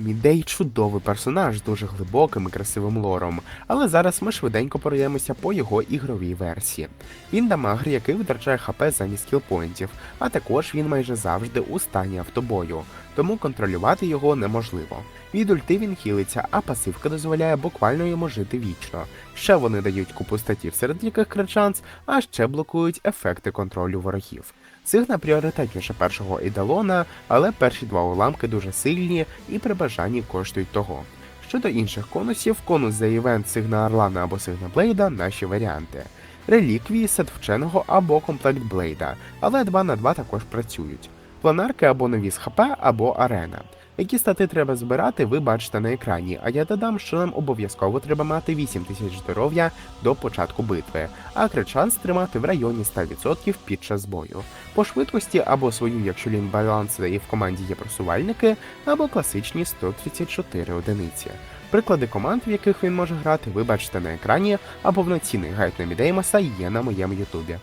Мідей чудовий персонаж з дуже глибоким і красивим лором, але зараз ми швиденько пройдемося по його ігровій версії. Він дамагр, який витрачає хп замість кілпоінтів, а також він майже завжди у стані автобою, тому контролювати його неможливо. Від ульти він хілиться, а пасивка дозволяє буквально йому жити вічно. Ще вони дають купу статів, серед яких кричанс, а ще блокують ефекти контролю ворогів. Сигна пріоритетніше першого ідалона, але перші два уламки дуже сильні і при бажанні коштують того. Щодо інших конусів, конус за івент Сигна Орлана або Сигна Блейда наші варіанти. Реліквії, сет вченого або комплект Блейда, але 2 на 2 також працюють. Планарки або нові з ХП, або арена. Які стати треба збирати, ви бачите на екрані, а я додам, що нам обов'язково треба мати 8000 здоров'я до початку битви, а кричанс тримати в районі 100% під час бою. По швидкості або свою, якщо лін баланс і в команді є просувальники, або класичні 134 одиниці. Приклади команд, в яких він може грати, ви бачите на екрані, а повноцінний гайд на Мідеймоса є на моєму ютубі.